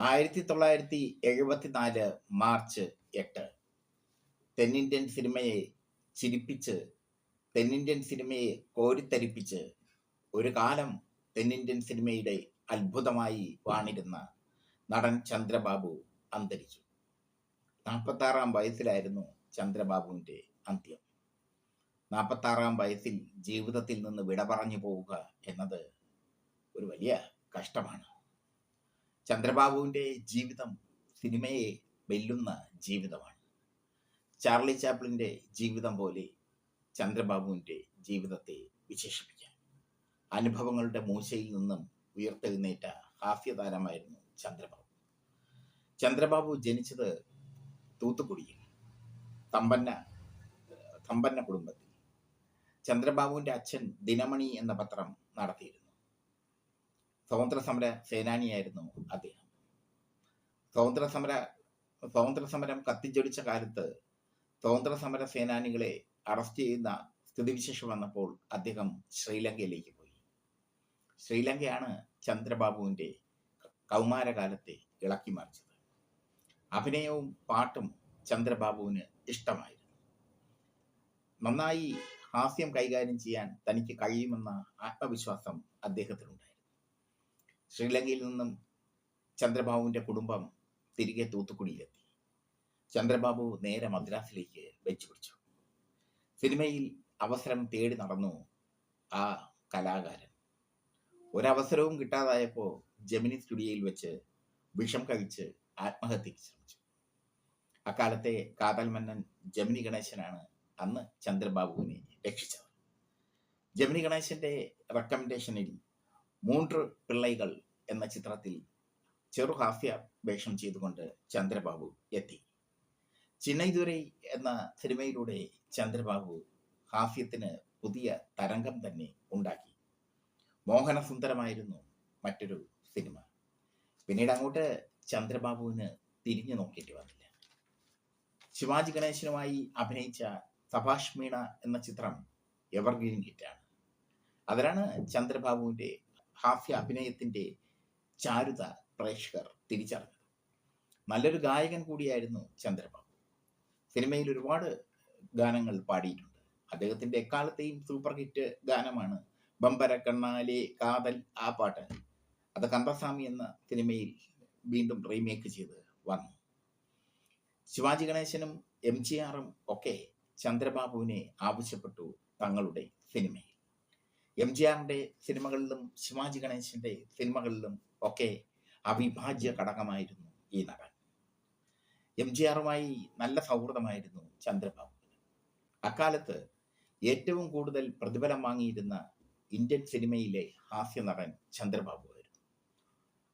ആയിരത്തി തൊള്ളായിരത്തി എഴുപത്തിനാല് മാർച്ച് എട്ട്. തെന്നിന്ത്യൻ സിനിമയെ ചിരിപ്പിച്ച് തെന്നിന്ത്യൻ സിനിമയെ കോരിത്തരിപ്പിച്ച് ഒരു കാലം തെന്നിന്ത്യൻ സിനിമയുടെ അത്ഭുതമായി വാണിരുന്ന നടൻ ചന്ദ്രബാബു അന്തരിച്ചു. നാൽപ്പത്താറാം വയസ്സിലായിരുന്നു ചന്ദ്രബാബുവിന്റെ അന്ത്യം. നാൽപ്പത്താറാം വയസ്സിൽ ജീവിതത്തിൽ നിന്ന് വിട പറഞ്ഞു പോവുക എന്നത് ഒരു വലിയ കഷ്ടമാണ്. ചന്ദ്രബാബുവിന്റെ ജീവിതം സിനിമയെ വെല്ലുന്ന ജീവിതമാണ്. ചാർലി ചാപ്ലിന്റെ ജീവിതം പോലെ ചന്ദ്രബാബുവിന്റെ ജീവിതത്തെ വിശേഷിപ്പിക്കാം. അനുഭവങ്ങളുടെ മൂശയിൽ നിന്നും ഉയർത്തെഴുന്നേറ്റ ഹാസ്യ താരമായിരുന്നു ചന്ദ്രബാബു. ചന്ദ്രബാബു ജനിച്ചത് തൂത്തുക്കുടിയിൽ തമ്പന്ന തമ്പന്ന കുടുംബത്തിൽ. ചന്ദ്രബാബുവിന്റെ അച്ഛൻ ദിനമണി എന്ന പത്രം നടത്തിയിരുന്നു. സ്വാതന്ത്ര്യ സമര സേനാനിയായിരുന്നു അദ്ദേഹം. സ്വതന്ത്ര സമര സ്വതന്ത്ര സമരം കത്തിജ്വലിച്ച കാലത്ത് സ്വതന്ത്ര സമര സേനാനികളെ അറസ്റ്റ് ചെയ്യുന്ന സ്ഥിതിവിശേഷം വന്നപ്പോൾ അദ്ദേഹം ശ്രീലങ്കയിലേക്ക് പോയി. ശ്രീലങ്കയാണ് ചന്ദ്രബാബുവിന്റെ കൗമാരകാലത്തെ ഇളക്കി മറിച്ചത്. അഭിനയവും പാട്ടും ചന്ദ്രബാബുവിന് ഇഷ്ടമായിരുന്നു. നന്നായി ഹാസ്യം കൈകാര്യം ചെയ്യാൻ തനിക്ക് കഴിയുമെന്ന ആത്മവിശ്വാസം അദ്ദേഹത്തിനുണ്ടായിരുന്നു. ശ്രീലങ്കയിൽ നിന്നും ചന്ദ്രബാബുവിന്റെ കുടുംബം തിരികെ തൂത്തുക്കുടിയിലെത്തി. ചന്ദ്രബാബു നേരെ മദ്രാസിലേക്ക് വെച്ചു പിടിച്ചു. സിനിമയിൽ അവസരം തേടി നടന്നു ആ കലാകാരൻ. ഒരവസരവും കിട്ടാതായപ്പോൾ ജമിനി സ്റ്റുഡിയോയിൽ വെച്ച് വിഷം കഴിച്ച് ആത്മഹത്യക്ക് ശ്രമിച്ചു. അക്കാലത്തെ കാതൽ മന്നൻ ജമിനി ഗണേശനാണ് അന്ന് ചന്ദ്രബാബുവിനെ രക്ഷിച്ചത്. ജമിനി ഗണേശന്റെ റെക്കമെൻഡേഷനിൽ മൂன்று പിള്ളൈകൾ എന്ന ചിത്രത്തിൽ ചെറുഹാസ്യ വേഷം ചെയ്തുകൊണ്ട് ചന്ദ്രബാബു എത്തി. ചിന്നൈദുരൈ എന്ന സിനിമയിലൂടെ ചന്ദ്രബാബു ഹാസ്യത്തിന് പുതിയ തരംഗം തന്നെ ഉണ്ടാക്കി. മോഹനസുന്ദരമായിരുന്നു മറ്റൊരു സിനിമ. പിന്നീട് അങ്ങോട്ട് ചന്ദ്രബാബുവിന് തിരിഞ്ഞു നോക്കേണ്ടി വന്നില്ല. ശിവാജി ഗണേശനുമായി അഭിനയിച്ച സഭാഷ് മീണ എന്ന ചിത്രം എവർഗ്രീൻ ഹിറ്റാണ്. അതിലാണ് ചന്ദ്രബാബുവിന്റെ ഹാസ്യ അഭിനയത്തിന്റെ ചാരുത പ്രേക്ഷകർ തിരിച്ചറിഞ്ഞു നല്ലൊരു ഗായകൻ കൂടിയായിരുന്നു ചന്ദ്രബാബു. സിനിമയിൽ ഒരുപാട് ഗാനങ്ങൾ പാടിയിട്ടുണ്ട്. അദ്ദേഹത്തിന്റെ എക്കാലത്തെയും സൂപ്പർ ഹിറ്റ് ഗാനമാണ് ബമ്പര കണ്ണാലെ കാതൽ ആ പാട്ട്. അത് കന്തസ്വാമി എന്ന സിനിമയിൽ വീണ്ടും റീമേക്ക് ചെയ്ത് വന്നു. ശിവാജി ഗണേശനും എം ജി ആറും ഒക്കെ ചന്ദ്രബാബുവിനെ ആവശ്യപ്പെട്ടു തങ്ങളുടെ സിനിമയിൽ. എം ജി ആറിന്റെ സിനിമകളിലും ശിവാജി ഗണേശന്റെ സിനിമകളിലും ഒക്കെ അവിഭാജ്യ ഘടകമായിരുന്നു ഈ നടൻ. എം ജി ആറുമായി നല്ല സൗഹൃദമായിരുന്നു ചന്ദ്രബാബു. അക്കാലത്ത് ഏറ്റവും കൂടുതൽ പ്രതിഫലം വാങ്ങിയിരുന്ന ഇന്ത്യൻ സിനിമയിലെ ഹാസ്യ നടൻ ചന്ദ്രബാബു ആയിരുന്നു.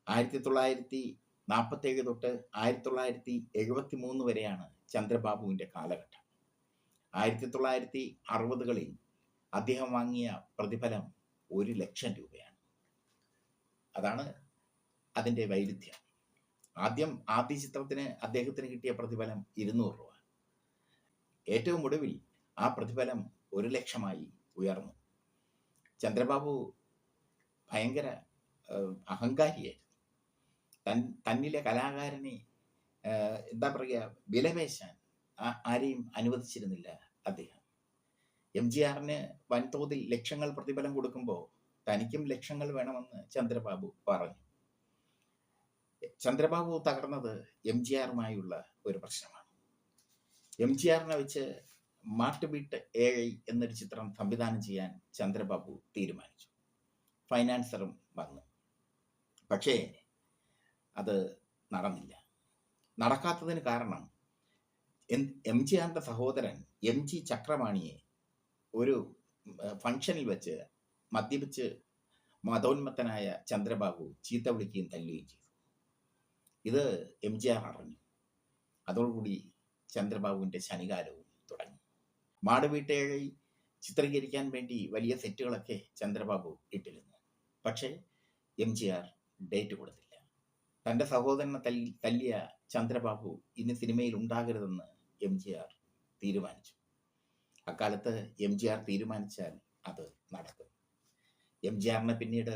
ആയിരത്തി തൊള്ളായിരത്തി നാൽപ്പത്തേഴ് തൊട്ട് ആയിരത്തി തൊള്ളായിരത്തി എഴുപത്തി മൂന്ന് വരെയാണ് ചന്ദ്രബാബുവിന്റെ കാലഘട്ടം. ആയിരത്തി തൊള്ളായിരത്തി അറുപതുകളിൽ അദ്ദേഹം വാങ്ങിയ പ്രതിഫലം ഒരു ലക്ഷം രൂപയാണ്. അതാണ് അതിന്റെ വൈരുദ്ധ്യം ആദ്യം ആദ്യ ചിത്രത്തിന് അദ്ദേഹത്തിന് കിട്ടിയ പ്രതിഫലം ഇരുന്നൂറ് രൂപ. ഏറ്റവും ഒടുവിൽ ആ പ്രതിഫലം ഒരു ലക്ഷമായി ഉയർന്നു. ചന്ദ്രബാബു ഭയങ്കര അഹങ്കാരിയായിരുന്നു. തൻ തന്നിലെ കലാകാരനെ എന്താ പറയുക വിലപേശാൻ ആരെയും അനുവദിച്ചിരുന്നില്ല അദ്ദേഹം. എം ജി ആറിന് വൻതോതിൽ ലക്ഷങ്ങൾ പ്രതിഫലം കൊടുക്കുമ്പോൾ തനിക്കും ലക്ഷങ്ങൾ വേണമെന്ന് ചന്ദ്രബാബു പറഞ്ഞു. ചന്ദ്രബാബു തകർന്നത് എം ജി ആറുമായുള്ള ഒരു പ്രശ്നമാണ്. എം ജി ആറിനെ വെച്ച് മാട്ടുബീട്ട് ഏഴ് എന്നൊരു ചിത്രം സംവിധാനം ചെയ്യാൻ ചന്ദ്രബാബു തീരുമാനിച്ചു. ഫൈനാൻസറും വന്നു. പക്ഷേ അത് നടന്നില്ല. നടക്കാത്തതിന് കാരണം എം ജി ആറിന്റെ സഹോദരൻ എം ജി ചക്രവാണിയെ ഒരു ഫംഗ്ഷനിൽ വെച്ച് മദ്യപിച്ച് മതോന്മത്തനായ ചന്ദ്രബാബു ചീത്ത വിളിക്കുകയും തല്ലുകയും ചെയ്തു. ഇത് എം ജി ആർ അറിഞ്ഞു. അതോടുകൂടി ചന്ദ്രബാബുവിന്റെ ശനികാലവും തുടങ്ങി. മാടുവീട്ടേഴി ചിത്രീകരിക്കാൻ വേണ്ടി വലിയ സെറ്റുകളൊക്കെ ചന്ദ്രബാബു ഇട്ടിരുന്നു. പക്ഷേ എം ജി ആർ ഡേറ്റ് കൊടുത്തില്ല. തന്റെ സഹോദരനെ തല്ലി തല്ലിയ ചന്ദ്രബാബു ഇന്ന് സിനിമയിൽ ഉണ്ടാകരുതെന്ന് എം ജി ആർ തീരുമാനിച്ചു. അക്കാലത്ത് എം ജി ആർ തീരുമാനിച്ചാൽ അത് നടക്കും. എം ജി ആറിനെ പിന്നീട്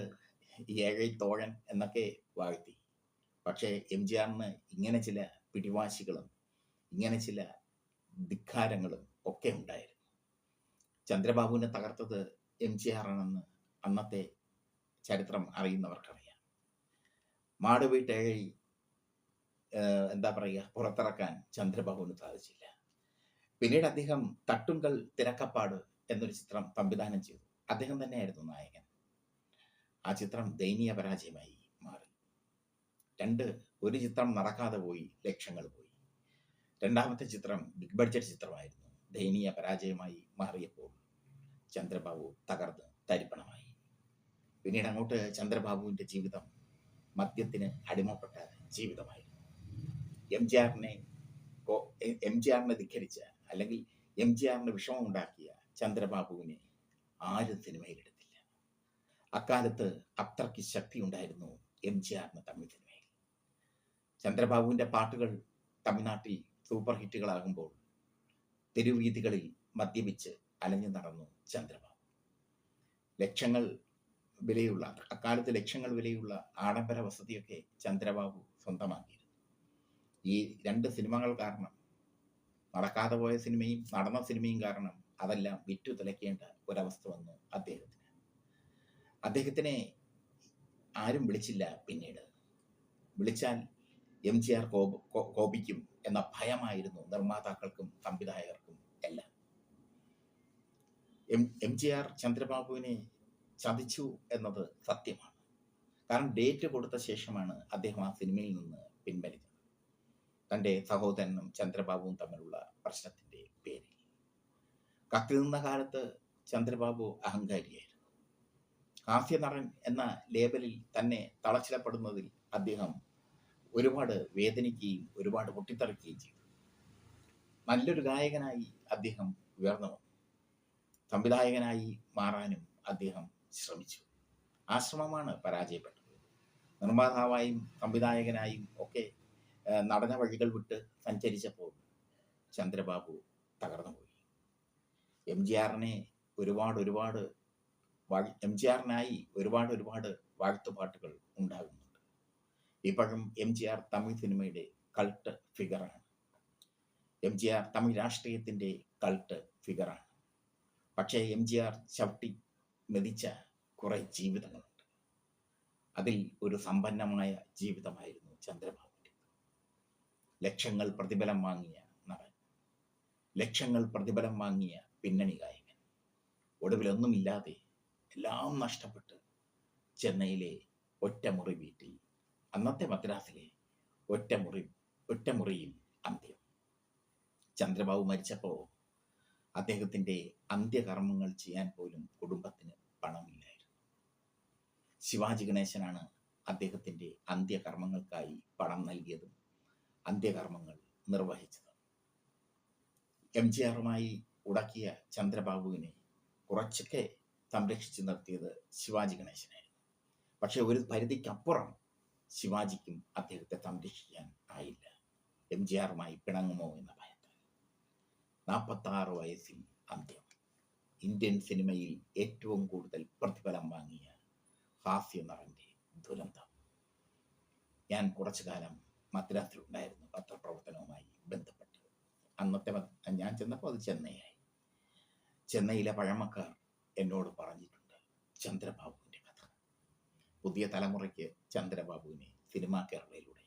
ഏഴൈ തോഴൻ എന്നൊക്കെ വാഴ്ത്തി. പക്ഷേ എം ജി ആറിന് ഇങ്ങനെ ചില പിടിവാശികളും ഇങ്ങനെ ചില ധിക്കാരങ്ങളും ഒക്കെ ഉണ്ടായിരുന്നു. ചന്ദ്രബാബുവിനെ തകർത്തത് എം ജി ആറാണെന്ന് അന്നത്തെ ചരിത്രം അറിയുന്നവർക്കറിയാം. മാടുവീട്ടേഴി എന്താ പറയുക പുറത്തിറക്കാൻ ചന്ദ്രബാബുവിന് സാധിച്ചില്ല. പിന്നീട് അദ്ദേഹം തട്ടുങ്കൽ തിരക്കപ്പാട് എന്നൊരു ചിത്രം സംവിധാനം ചെയ്തു. അദ്ദേഹം തന്നെയായിരുന്നു നായകൻ. ആ ചിത്രം ദയനീയ പരാജയമായി മാറി. രണ്ട് ഒരു ചിത്രം നടക്കാതെ പോയി ലക്ഷങ്ങൾ പോയി. രണ്ടാമത്തെ ചിത്രം ബിഗ് ബഡ്ജറ്റ് ചിത്രമായിരുന്നു. ദയനീയ പരാജയമായി മാറിയപ്പോൾ ചന്ദ്രബാബു തകർന്ന് തരിപ്പണമായി. പിന്നീട് അങ്ങോട്ട് ചന്ദ്രബാബുവിന്റെ ജീവിതം മദ്യത്തിന് അടിമപ്പെട്ട ജീവിതമായിരുന്നു. എം ജി ആറിനെ എം ജി ആറിനെ ധിഖരിച്ച അല്ലെങ്കിൽ എം ജി ആറിന് വിഷമം ഉണ്ടാക്കിയ ചന്ദ്രബാബുവിനെ ആരും സിനിമയിലെടുത്തില്ല അക്കാലത്ത് അത്രയ്ക്ക് ശക്തി ഉണ്ടായിരുന്നു എം ജി ആറിന് തമിഴ് സിനിമയിൽ. ചന്ദ്രബാബുവിന്റെ പാട്ടുകൾ തമിഴ്നാട്ടിൽ സൂപ്പർ ഹിറ്റുകളാകുമ്പോൾ തെരുവീതികളിൽ മദ്യപിച്ച് അലഞ്ഞു നടന്നു ചന്ദ്രബാബു. ലക്ഷങ്ങൾ വിലയുള്ള അക്കാലത്ത് ലക്ഷങ്ങൾ വിലയുള്ള ആഡംബര വസതിയൊക്കെ ചന്ദ്രബാബു സ്വന്തമാക്കിയിരുന്നു. ഈ രണ്ട് സിനിമകൾ കാരണം നടക്കാതെ പോയ സിനിമയും നടന്ന സിനിമയും കാരണം അതെല്ലാം വിറ്റു തിളയ്ക്കേണ്ട ഒരവസ്ഥ വന്നു അദ്ദേഹത്തിന്. അദ്ദേഹത്തിനെ ആരും വിളിച്ചില്ല പിന്നീട്. വിളിച്ചാൽ എം ജി ആർ കോപ കോപിക്കും എന്ന ഭയമായിരുന്നു നിർമ്മാതാക്കൾക്കും സംവിധായകർക്കും എല്ലാം. എം എം ജി ആർ ചന്ദ്രബാബുവിനെ ചതിച്ചു എന്നത് സത്യമാണ്. കാരണം ഡേറ്റ് കൊടുത്ത ശേഷമാണ് അദ്ദേഹം ആ സിനിമയിൽ നിന്ന് പിൻവലിച്ചത്. തന്റെ സഹോദരനും ചന്ദ്രബാബുവും തമ്മിലുള്ള പ്രശ്നത്തിന്റെ പേരിൽ. കത്തി നിന്ന കാലത്ത് ചന്ദ്രബാബു അഹങ്കാരിയായിരുന്നു. ഹാസ്യ നടൻ എന്ന ലേബലിൽ തന്നെ തളച്ചിലപ്പെടുന്നതിൽ അദ്ദേഹം ഒരുപാട് വേദനിക്കുകയും ഒരുപാട് പൊട്ടിത്തെറിക്കുകയും ചെയ്തു. നല്ലൊരു ഗായകനായി അദ്ദേഹം ഉയർന്നു വന്നു. സംവിധായകനായി മാറാനും അദ്ദേഹം ശ്രമിച്ചു. ആശ്രമമാണ് ശ്രമമാണ് പരാജയപ്പെട്ടത്. നിർമ്മാതാവായും സംവിധായകനായും ഒക്കെ നടന വഴികൾ വിട്ട് സഞ്ചരിച്ചപ്പോൾ ചന്ദ്രബാബു തകർന്നു പോയി. എം ജി ആറിനെ ഒരുപാട് ഒരുപാട് എം ജി ആറിനായി ഒരുപാട് ഒരുപാട് വാഴ്ത്തുപാട്ടുകൾ ഉണ്ടാകുന്നുണ്ട്. ഇപ്പോഴും എം ജി ആർ തമിഴ് സിനിമയുടെ കൾട്ട് ഫിഗറാണ് എം ജി ആർ തമിഴ് രാഷ്ട്രീയത്തിന്റെ കൾട്ട് ഫിഗറാണ് പക്ഷേ എം ജി ആർ ചവിട്ടി മെതിച്ച കുറേ ജീവിതങ്ങളുണ്ട്. അതിൽ ഒരു സമ്പന്നമായ ജീവിതമായിരുന്നു ചന്ദ്രബാബുവിന്റെ ലക്ഷങ്ങൾ പ്രതിഫലം വാങ്ങിയ നടൻ. ലക്ഷങ്ങൾ പ്രതിഫലം വാങ്ങിയ പിന്നണി ഗായകൻ. ഒടുവിലൊന്നുമില്ലാതെ എല്ലാം നഷ്ടപ്പെട്ട് ചെന്നൈയിലെ ഒറ്റമുറി വീട്ടിൽ അന്നത്തെ മദ്രാസിലെ ഒറ്റമുറി ഒറ്റമുറിയിൽ അന്ത്യം. ചന്ദ്രബാബു മരിച്ചപ്പോൾ അദ്ദേഹത്തിന്റെ അന്ത്യകർമ്മങ്ങൾ ചെയ്യാൻ പോലും കുടുംബത്തിന് പണമില്ലായിരുന്നു. ശിവാജി ഗണേശനാണ് അദ്ദേഹത്തിന്റെ അന്ത്യകർമ്മങ്ങൾക്കായി പണം നൽകിയതും അന്ത്യകർമ്മങ്ങൾ നിർവഹിച്ചത്. എം ജി ആറുമായി ഉടക്കിയ ചന്ദ്രബാബുവിനെ കുറച്ചൊക്കെ സംരക്ഷിച്ചു നിർത്തിയത് ശിവാജി ഗണേശനായിരുന്നു. പക്ഷെ ഒരു പരിധിക്കപ്പുറം ശിവാജിക്കും അദ്ദേഹത്തെ സംരക്ഷിക്കാൻ ആയില്ല. എം ജി ആറുമായി പിണങ്ങുമോ എന്ന ഭയത്താൽ. നാൽപ്പത്താറ് വയസ്സിൽ അന്ത്യം. ഇന്ത്യൻ സിനിമയിൽ ഏറ്റവും കൂടുതൽ പ്രതിഫലം വാങ്ങിയ ഹാസ്യ നടന്റെ ദുരന്തം. ഞാൻ കുറച്ചു കാലം മദ്രാസിലുണ്ടായിരുന്നു പത്രപ്രവർത്തനവുമായി ബന്ധപ്പെട്ട്. അന്നത്തെ ഞാൻ ചെന്നപ്പോൾ അത് ചെന്നൈയായി. ചെന്നൈയിലെ പഴമക്കാർ എന്നോട് പറഞ്ഞിട്ടുണ്ട് ചന്ദ്രബാബുവിന്റെ കഥ. പുതിയ തലമുറയ്ക്ക് ചന്ദ്രബാബുവിനെ സിനിമാ കേരളയിലൂടെ